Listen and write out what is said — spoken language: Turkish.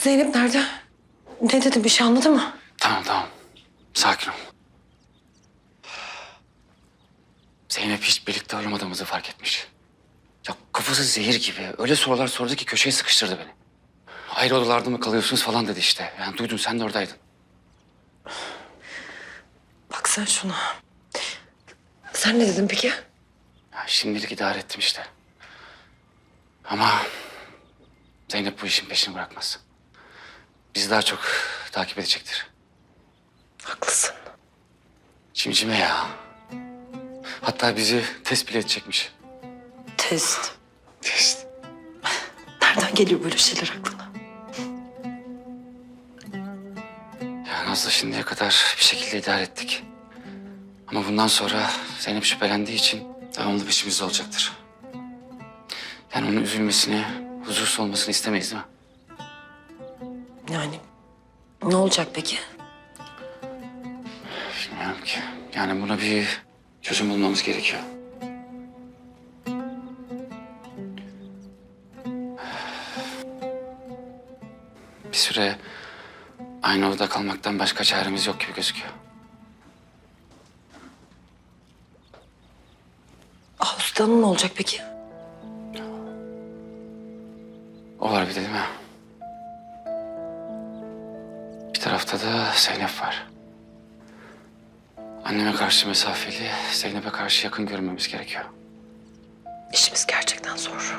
Zeynep nerede? Ne dedi bir şey anladı mı? Tamam tamam. Sakin ol. Zeynep hiç birlikte olamadığımızı fark etmiş. Ya kafası zehir gibi. Öyle sorular sordu ki köşeye sıkıştırdı beni. Ayrı odalarda mı kalıyorsunuz falan dedi işte. Yani duydun sen de oradaydın. Bak sen şuna. Sen ne dedin peki? Ya şimdilik idare ettim işte. Ama Zeynep bu işin peşini bırakmaz. Bizi daha çok takip edecektir. Haklısın. Cimcime ya. Hatta bizi test bile edecekmiş. Test. Test. Nereden geliyor böyle şeyler aklına? Ya Nazlı şimdiye kadar bir şekilde idare ettik. Ama bundan sonra Zeynep şüphelendiği için devamlı peşimizde olacaktır. Yani onun üzülmesini, huzursuz olmasını istemeyiz değil mi? Yani ne olacak peki? Bilmiyorum ki. Yani buna bir çözüm bulmamız gerekiyor. Bir süre aynı odada kalmaktan başka çaremiz yok gibi gözüküyor. Ağustos'tan ne olacak peki? O var bir de değil mi? Bir tarafta da Zeynep var. Anneme karşı mesafeli, Zeynep'e karşı yakın görünmemiz gerekiyor. İşimiz gerçekten zor.